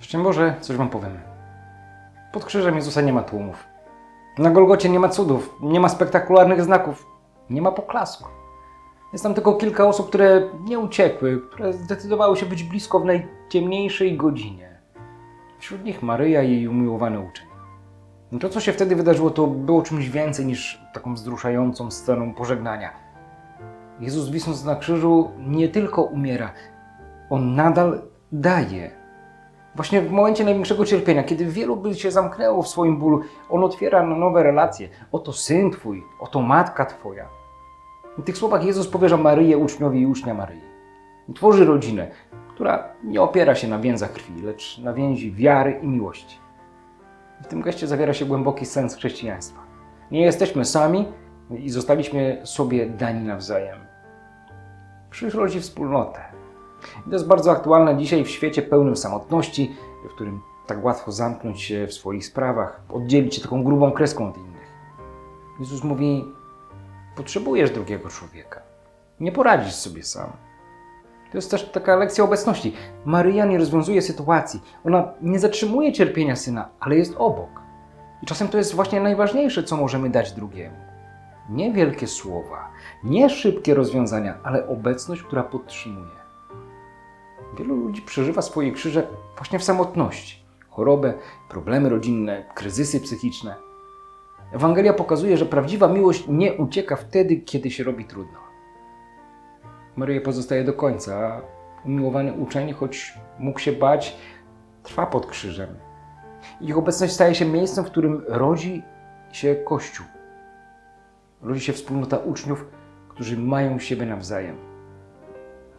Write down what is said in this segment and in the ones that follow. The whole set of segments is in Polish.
Szczęść Boże, coś wam powiem. Pod krzyżem Jezusa nie ma tłumów. Na Golgocie nie ma cudów, nie ma spektakularnych znaków, nie ma poklasku. Jest tam tylko kilka osób, które nie uciekły, które zdecydowały się być blisko w najciemniejszej godzinie. Wśród nich Maryja i jej umiłowany uczeń. To, co się wtedy wydarzyło, to było czymś więcej niż taką wzruszającą sceną pożegnania. Jezus wisząc na krzyżu nie tylko umiera, On nadal daje. Właśnie w momencie największego cierpienia, kiedy wielu by się zamknęło w swoim bólu, On otwiera na nowe relacje. Oto syn Twój, oto matka Twoja. W tych słowach Jezus powierza Maryję uczniowi i ucznia Maryi. Tworzy rodzinę, która nie opiera się na więzach krwi, lecz na więzi wiary i miłości. W tym geście zawiera się głęboki sens chrześcijaństwa. Nie jesteśmy sami i zostaliśmy sobie dani nawzajem. Krzyż rodzi wspólnotę. I to jest bardzo aktualne dzisiaj w świecie pełnym samotności, w którym tak łatwo zamknąć się w swoich sprawach, oddzielić się taką grubą kreską od innych. Jezus mówi: Potrzebujesz drugiego człowieka. Nie poradzisz sobie sam. To jest też taka lekcja obecności. Maryja nie rozwiązuje sytuacji. Ona nie zatrzymuje cierpienia syna, ale jest obok. I czasem to jest właśnie najważniejsze, co możemy dać drugiemu. Nie wielkie słowa, nie szybkie rozwiązania, ale obecność, która podtrzymuje. Wielu ludzi przeżywa swoje krzyże właśnie w samotności. Chorobę, problemy rodzinne, kryzysy psychiczne. Ewangelia pokazuje, że prawdziwa miłość nie ucieka wtedy, kiedy się robi trudno. Maryja pozostaje do końca, a umiłowany uczeń, choć mógł się bać, trwa pod krzyżem. Ich obecność staje się miejscem, w którym rodzi się Kościół. Rodzi się wspólnota uczniów, którzy mają siebie nawzajem.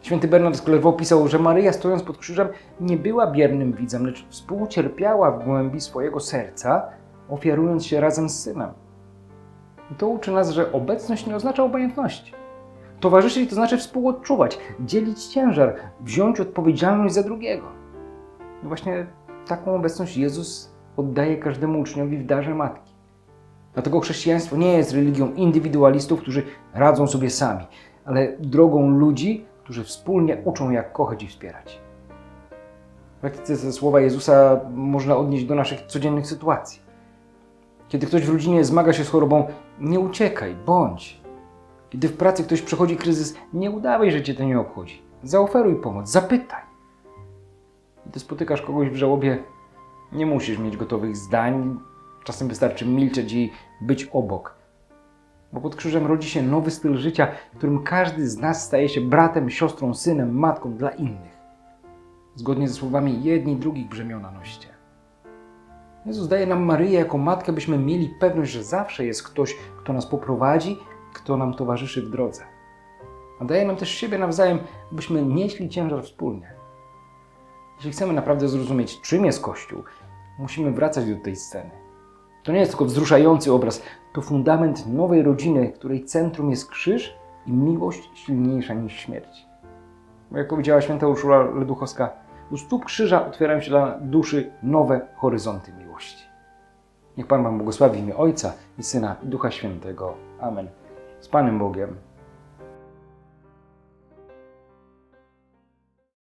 Święty Bernard z Clairvaux pisał, że Maryja stojąc pod krzyżem nie była biernym widzem, lecz współcierpiała w głębi swojego serca, ofiarując się razem z synem. I to uczy nas, że obecność nie oznacza obojętności. Towarzyszyć to znaczy współodczuwać, dzielić ciężar, wziąć odpowiedzialność za drugiego. I właśnie taką obecność Jezus oddaje każdemu uczniowi w darze matki. Dlatego chrześcijaństwo nie jest religią indywidualistów, którzy radzą sobie sami, ale drogą ludzi, którzy wspólnie uczą, jak kochać i wspierać. W praktyce te słowa Jezusa można odnieść do naszych codziennych sytuacji. Kiedy ktoś w rodzinie zmaga się z chorobą, nie uciekaj, bądź. Kiedy w pracy ktoś przechodzi kryzys, nie udawaj, że cię to nie obchodzi. Zaoferuj pomoc, zapytaj. Gdy spotykasz kogoś w żałobie, nie musisz mieć gotowych zdań. Czasem wystarczy milczeć i być obok. Bo pod krzyżem rodzi się nowy styl życia, w którym każdy z nas staje się bratem, siostrą, synem, matką dla innych. Zgodnie ze słowami jedni drugich brzemiona noście. Jezus daje nam Maryję jako matkę, byśmy mieli pewność, że zawsze jest ktoś, kto nas poprowadzi, kto nam towarzyszy w drodze. A daje nam też siebie nawzajem, byśmy nieśli ciężar wspólnie. Jeśli chcemy naprawdę zrozumieć, czym jest Kościół, musimy wracać do tej sceny. To nie jest tylko wzruszający obraz, to fundament nowej rodziny, której centrum jest krzyż i miłość silniejsza niż śmierć. Bo jak powiedziała święta Urszula Leduchowska, u stóp krzyża otwierają się dla duszy nowe horyzonty miłości. Niech Pan Wam błogosławi imię Ojca i Syna i Ducha Świętego. Amen. Z Panem Bogiem.